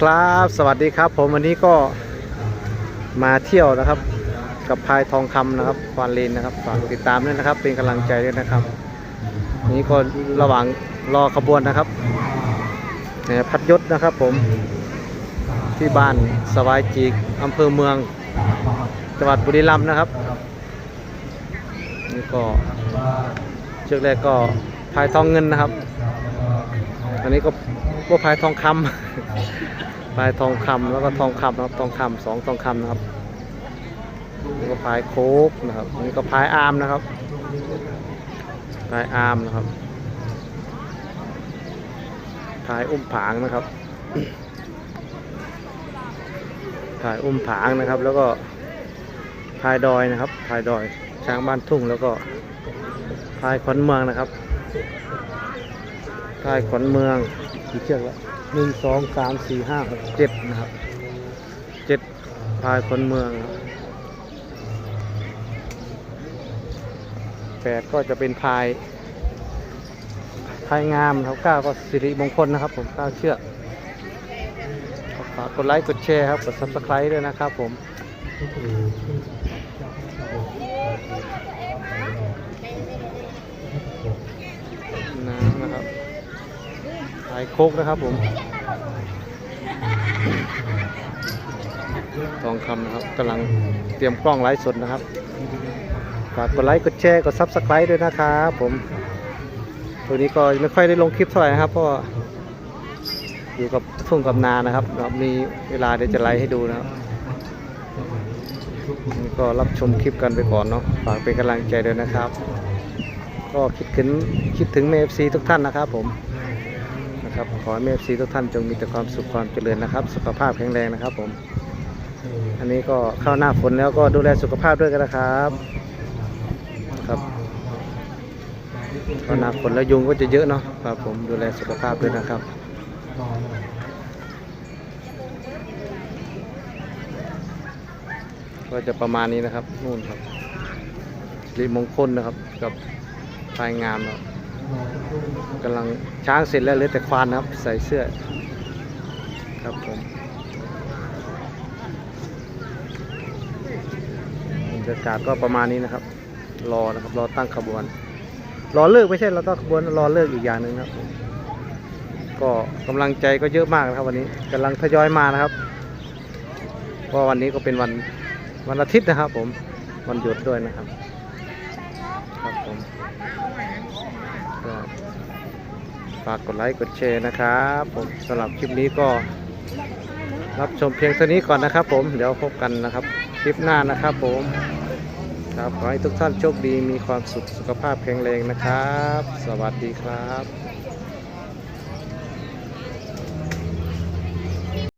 ครับสวัสดีครับ ผมวันนี้ก็มาเที่ยวนะครับ กับพายทองคำนะครับควานเลนนะครับฝากติดตามด้วยนะครับ เป็นกำลังใจด้วยนะครับนี่ก็ระหว่างรอขบวนนะครับนายพัดยศนะครับ ผมที่บ้านสวายจีกอำเภอเมืองจังหวัดบุรีรัมย์นะครับนี่ก็เชือกแรกก็พายทองเงินนะครับ อันนี้ก็ พวพายทองคำพายทองคำแล้วก็ทองคำนะครับทองคำสองทองคำนะครับนี่ก็พายโคกนะครับอันนี้ก็พายอาร์มนะครับพายอาร์มนะครับพายอุ้มผางนะครับพายอุ้มผางนะครับ แล้วก็พายดอยนะครับพายดอยช้างบ้านทุ่งแล้วก็พายขวัญเมืองนะครับพายขวัญเมือง กี่เชือกแล้วหนึ่งสองสามสี่ห้าหกเจ็ดนะครับเจ็ดพายขวัญเมืองแปดก็จะเป็นพายพายงามครับเก้าก็สิริมงคลนะครับ ผมเก้าเชือกฝากกดไลค์กดแชร์ครับกด subscribe ด้วยนะครับผมนะครับ พายโคกนะครับผม ทองคำนะครับกำลังเตรียมกล้องไลฟ์สดนะครับ ฝากกดไลค์กดแชร์กด subscribe ด้วยนะครับผม ตัวนี้ก็ไม่ค่อยได้ลงคลิปเท่าไหร่นะครับเพราะอยู่กับทุ่งกับนานะครับมีเวลาเดี๋ยวจะไลฟ์ให้ดูนะครับนี่ก็รับชมคลิปกันไปก่อนเนาะฝากเป็นกำลังใจด้วยนะครับ ก็คิดถึงคิดถึงเมฟซีทุกท่านนะครับผม นะครับขอให้เมฟซีทุกท่านจงมีแต่ความสุขความเจริญนะครับ สุขภาพแข็งแรงนะครับผม อันนี้ก็เข้าหน้าฝนแล้วก็ดูแลสุขภาพด้วยกันนะครับครับเข้าหน้าฝนแล้วยุงก็จะเยอะเนาะครับผมดูแลสุขภาพด้วยนะครับก็จะประมาณนี้นะครับนู่นครับริมงคลนะครับกับพายงามเนาะ กำลังช้างเสร็จแล้วเหลือแต่ควานนะครับ ใส่เสื้อครับผมบรรยากาศก็ประมาณนี้นะครับ รอนะครับ รอตั้งขบวน รอเลิกไม่ใช่เราตั้งขบวนรอเลิกอีกอย่างหนึ่งนะครับ ก็กำลังใจก็เยอะมากนะครับวันนี้กำลังทยอยมานะครับเพราะวันนี้ก็เป็นวันวันอาทิตย์นะครับ ผมวันหยุดด้วยนะครับ ครับผม ก็ฝากกดไลค์กดแชร์นะครับผมสำหรับคลิปนี้ก็รับชมเพียงเท่านี้ก่อนนะครับ ผมเดี๋ยวพบกันนะครับคลิปหน้านะครับผมครับขอให้ทุกท่านโชคดีมีความสุขสุขภาพแข็งแรงนะครับ สวัสดีครับ